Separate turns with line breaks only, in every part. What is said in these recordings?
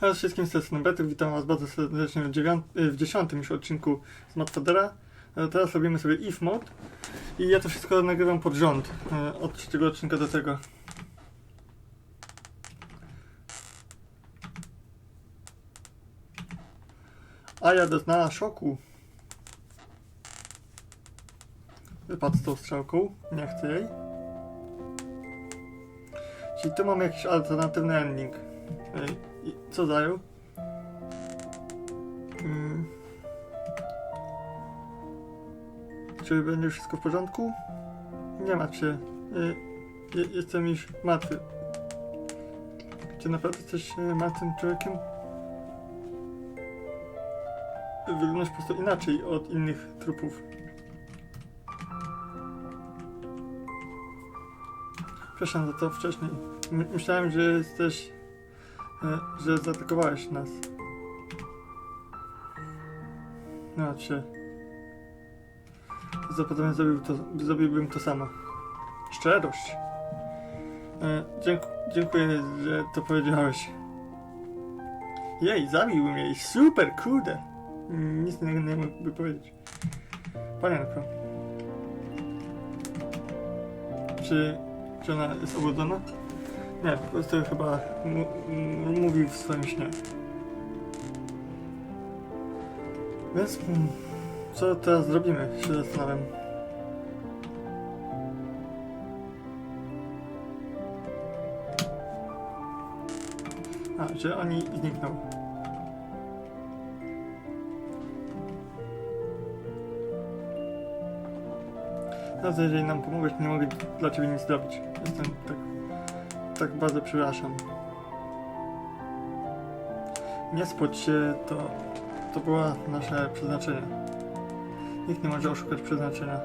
Cześć wszystkim, z tej witam was bardzo serdecznie w, y, w dziesiątym już odcinku z Matfadera. E, Teraz robimy sobie if mode i ja to wszystko nagrywam pod rząd, e, od trzeciego odcinka do tego. A ja doznała szoku. Wypadł z tą strzałką, nie chcę jej. Czyli tu mamy jakiś alternatywny ending. Ej, co zajął? Hmm. Czy będzie wszystko w porządku? Nie martw się. Y, je- jestem już martwy. Czy naprawdę jesteś y, martwym człowiekiem? Wyglądasz po prostu inaczej od innych trupów. Przepraszam za to wcześniej. My- myślałem, że jesteś E, że zaatakowałeś nas. No cię. Zapewne zrobił to, zrobiłbym to samo. Szczerość. E, dzięku, dziękuję, że to powiedziałeś. Jej, zabił mnie. Super, kurde. Nic nie, mógłby powiedzieć. Panienko. Czy, czy ona jest obudzona? Nie, po prostu chyba mówi w swoim śnie. Więc mm, co teraz zrobimy? Się zastanawiam. A, że oni znikną. Nawet jeżeli nam pomogłeś, nie mogę dla ciebie nic zrobić. Jestem tak tak bardzo przepraszam. Nie spódź się, to, to było nasze przeznaczenie. Nikt nie może oszukać przeznaczenia.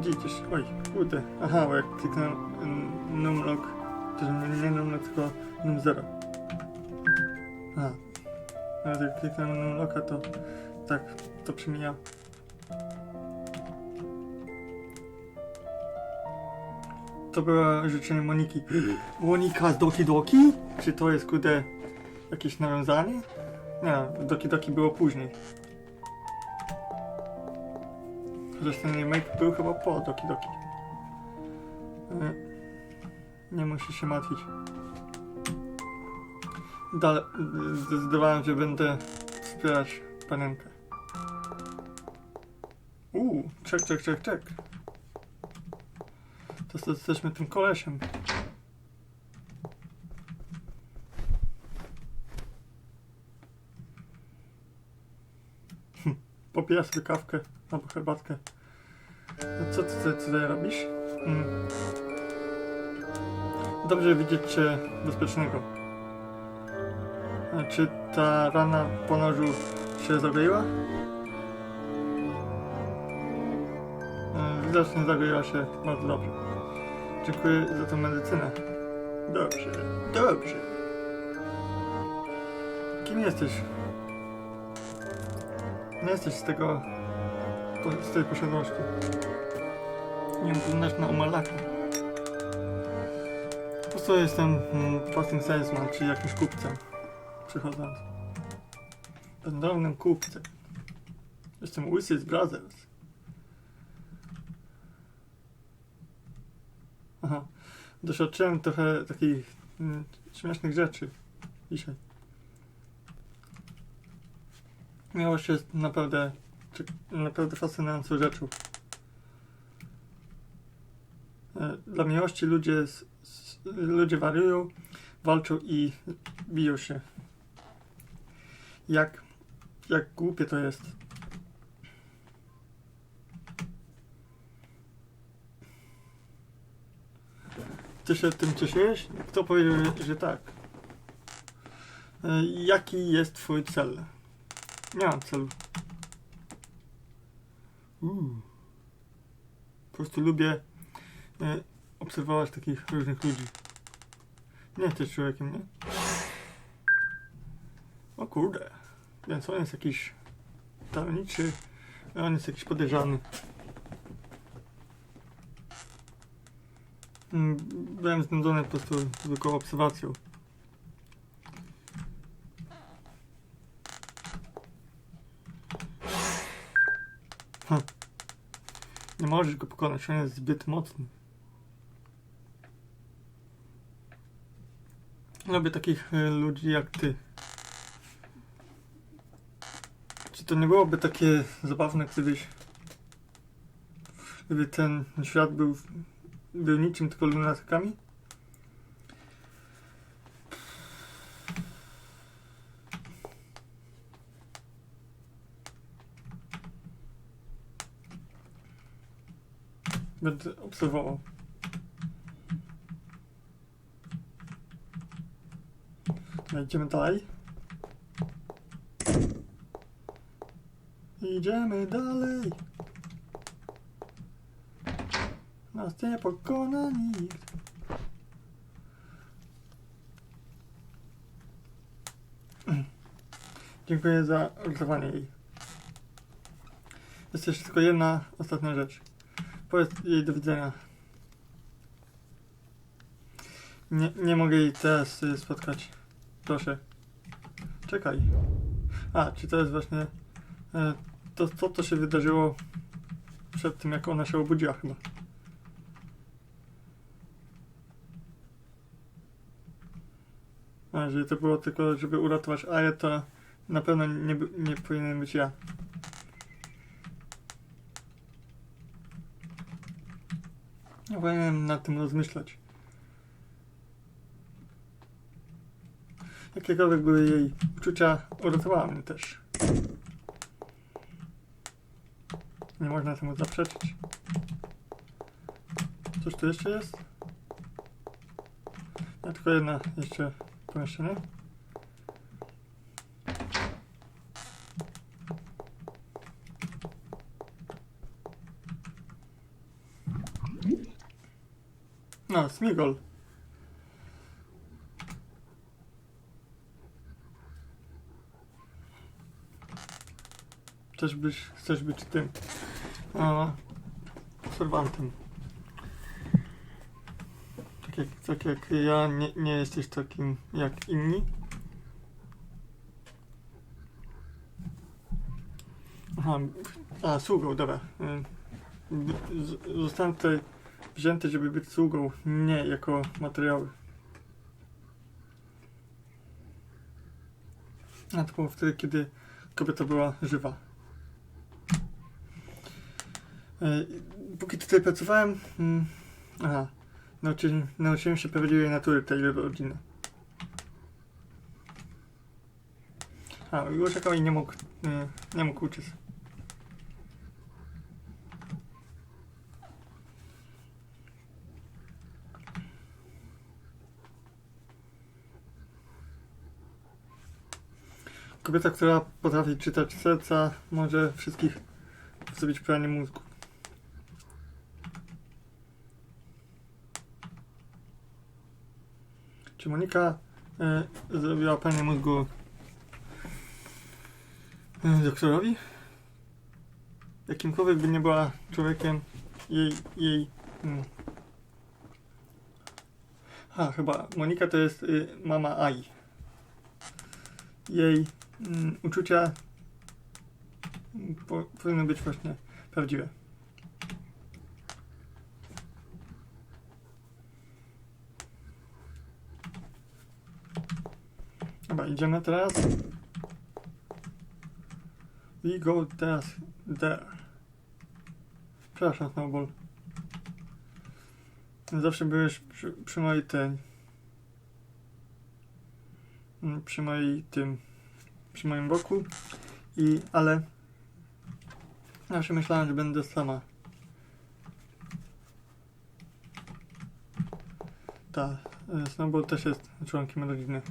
Gdzie, idziesz? Oj, kurde. Aha, bo jak kliknę numlock, to nie, numlock, tylko num 0. Aha. Nawet jak kliknę numlocka, to tak, to przemija. To było życzenie Moniki. Monika z Doki Doki? Czy to jest kurde jakieś nawiązanie? Nie, Doki Doki było później. Chociaż ten remake był chyba po Doki Doki. E, Nie musisz się martwić. Dalej, zdecydowałem, że będę wspierać panienkę. Uuu, czek, czek, czek, czek. Jesteśmy tym kolesiem. Hm, sobie kawkę albo herbatkę. No co ty tutaj, robisz? Mm. Dobrze widzieć cię bezpiecznego. Czy ta rana po nożu się zagoiła? E, Widocznie zagoiła się bardzo dobrze. Dziękuję za tę medycynę. Dobrze, dobrze. Kim jesteś? Nie jesteś z tego... z tej posiadłości. Nie wyglądasz na umalaka. Po prostu jestem mm, prostym salesman, czy jakimś kupcem. Przychodząc. Wędrownym kupcem. Jestem Ulysses Brothers. Aha. Doświadczyłem trochę takich mm, śmiesznych rzeczy dzisiaj. Miałość jest naprawdę, naprawdę fascynującą rzeczą. E, Dla miłości ludzie, ludzie wariują, walczą i biją się. Jak, jak głupie to jest. Ty się tym cieszyłeś? Kto powiedział, że- tak? E, Jaki jest twój cel? Nie mam celu. Uuu. Po prostu lubię e, obserwować takich różnych ludzi. Nie jesteś człowiekiem, nie? O kurde. Więc on jest jakiś tajemniczy, on jest jakiś podejrzany. Byłem znudzony po prostu zwykłą obserwacją. Hm. Nie możesz go pokonać, on jest zbyt mocny. Lubię takich y, ludzi jak ty. Czy to nie byłoby takie zabawne, gdybyś gdyby ten świat był, był niczym tylko lunatykami? Będę obserwował. No, idziemy dalej. Idziemy dalej. Nas nie pokona nikt. Dziękuję za uratowanie jej. Jest jeszcze tylko jedna ostatnia rzecz. Powiedz jej do widzenia. Nie, nie mogę jej teraz y, spotkać. Proszę. Czekaj. A, czy to jest właśnie to, to, co się wydarzyło przed tym, jak ona się obudziła chyba. A, jeżeli to było tylko, żeby uratować Aję, to na pewno nie, nie powinien być ja. Nie powinienem nad tym rozmyślać. Jakiekolwiek były jej uczucia, uratowała mnie też. Nie można temu zaprzeczyć. Cóż tu jeszcze jest? Ja tylko jedna jeszcze pomieszczenie. No, Smigol. Chcesz być, chcesz być tym. A, obserwantem. Tak jak, tak jak ja, nie, nie jesteś takim jak inni. Aha, a, sługą, dobra. Y, Zostałem tutaj wzięty, żeby być sługą, nie jako materiały. A to było wtedy, kiedy kobieta była żywa. E, Póki tutaj pracowałem, mm, aha, nauczyłem, nauczyłem się prawdziwej natury tej rodziny. A, i uciekał i nie mógł, e, nie mógł uciec. Kobieta, która potrafi czytać serca, może wszystkich zrobić pranie mózgu. Monika e, zrobiła pranie mózgu e, doktorowi? Jakimkolwiek by nie była człowiekiem, jej, jej... Mm. A, chyba Monika to jest y, mama Ai. Jej mm, uczucia mm, po, powinny być właśnie prawdziwe. Dobra, idziemy teraz. We go teraz there. Przepraszam, Snowball. Zawsze byłeś przy, przy mojej tej... mm, Przy mojej tym... Przy moim boku. I... ale... Zawsze myślałem, że będę sama. Ta, e, Snowball też jest członkiem rodziny.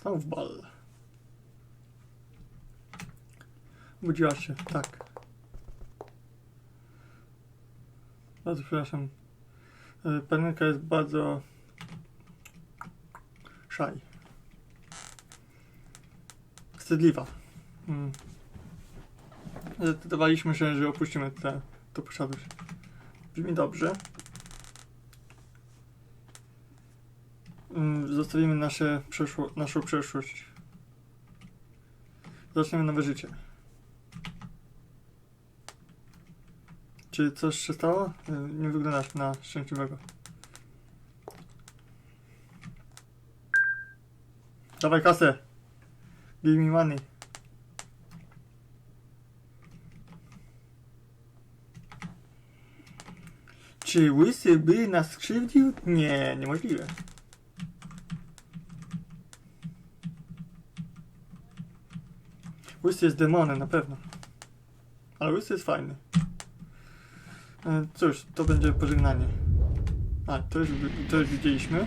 Snowball. Budziła się, tak. Bardzo przepraszam. E, Panenka jest bardzo szaj. Wstydliwa. Mm. Zdecydowaliśmy się, że opuścimy tę posiadłość. Brzmi dobrze. Mm, Zostawimy nasze przeszło, naszą przeszłość. Zaczniemy nowe życie. Czy coś się stało? Y, Nie wyglądasz na szczęśliwego. Dawaj kasę! Give me money. Czy łysy by nas skrzywdził? Nie, niemożliwe. Łysy jest demonem, na pewno. Ale łysy jest fajny. E, Cóż, to będzie pożegnanie. A, to już, to już widzieliśmy.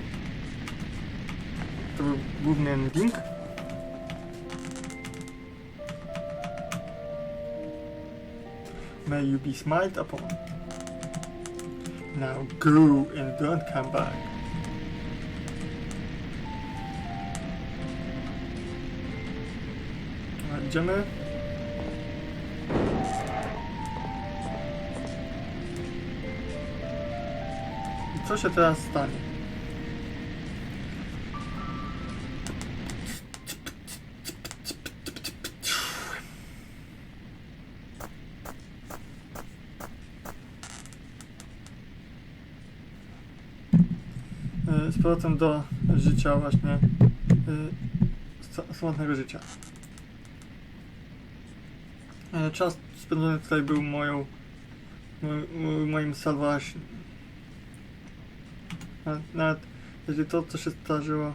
To był główny ending. May you be smiled upon. Now go and don't come back. Idziemy. I co się teraz stanie? Y, z powrotem do życia właśnie sa- samotnego życia. Y, Czas spędzony tutaj był moją mo- mo- moim salvation. Nawet, jeżeli to, co się zdarzyło,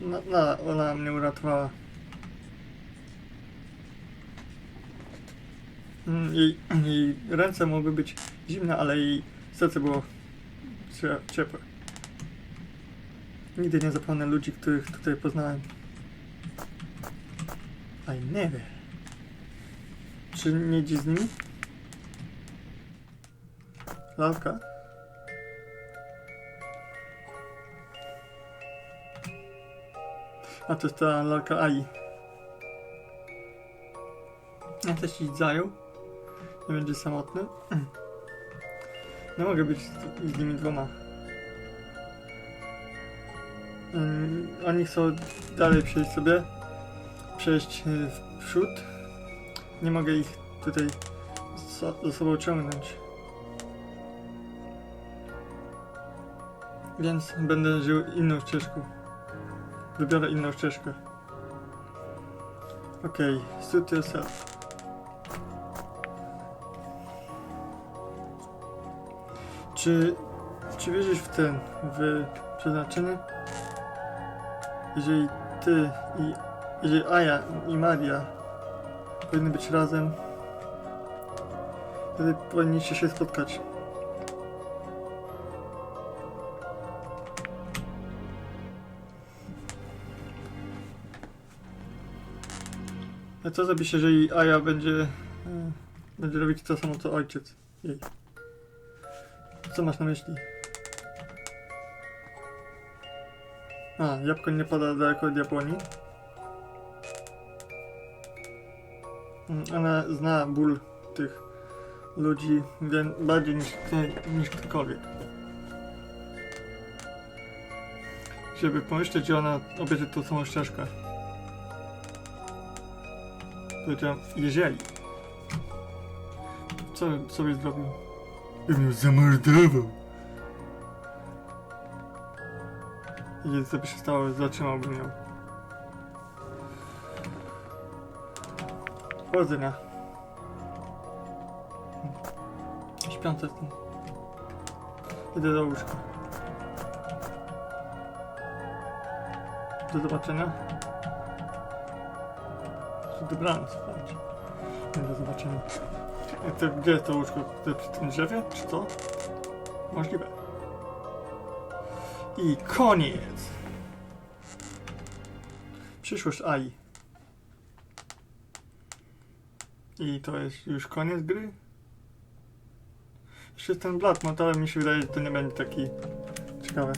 na, na, ona mnie uratowała. Mm, Jej, jej ręce mogły być zimne, ale jej serce było cie- ciepłe. Nigdy nie zapomnę ludzi, których tutaj poznałem. I never. Czy nie idzie z nimi? Lalka? A to jest ta lalka Ai. Ja też ci zajął. Nie będzie samotny. Nie mogę być z, z nimi dwoma. Mm, oni chcą dalej przejść sobie, przejść w przód. Nie mogę ich tutaj so, ze sobą ciągnąć. Więc będę żył inną ścieżką. Wybiorę inną ścieżkę. Okej, okay, suit yourself. Czy, czy wierzysz w ten, w przeznaczenie? jeżeli ty i jeżeli Aja i Maria powinny być razem, wtedy powinniście się spotkać. A co zrobisz, jeżeli Aja będzie e, będzie robić to samo co ojciec jej? Co masz na myśli? A, jabłko nie pada daleko od Japonii. Ona zna ból tych ludzi bardziej niż, niż ktokolwiek. Żeby pomyśleć, że ona obejrzy tą samą ścieżkę. Powiedziałem, jeżeli. Co sobie zrobił? Bym ją zamordował. Jeżeli to by się stało, zatrzymałbym ją. Powodzenia. Śpiące w tym. Idę do łóżka. Do zobaczenia. Dobranoc. Nie do zobaczenia. E, To, gdzie jest to łóżko? To przy tym drzewie, czy co? Możliwe. I koniec. Przyszłość AI. I to jest już koniec gry. Jeszcze ten Mod, ale mi się wydaje, że to nie będzie taki ciekawy.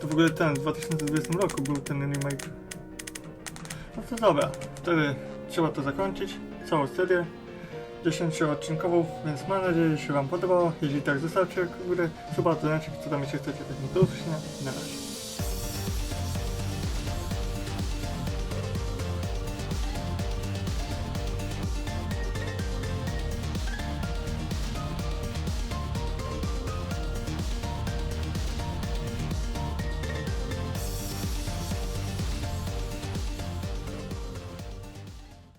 To w ogóle ten, w 2020 roku był ten remake. No to dobra, wtedy trzeba to zakończyć, całą serię 10-odcinkową, więc mam nadzieję, że się wam podobało. Jeśli tak, zostawcie górę, suba, to znaczy, co tam jeszcze chcecie. Tak, i na razie.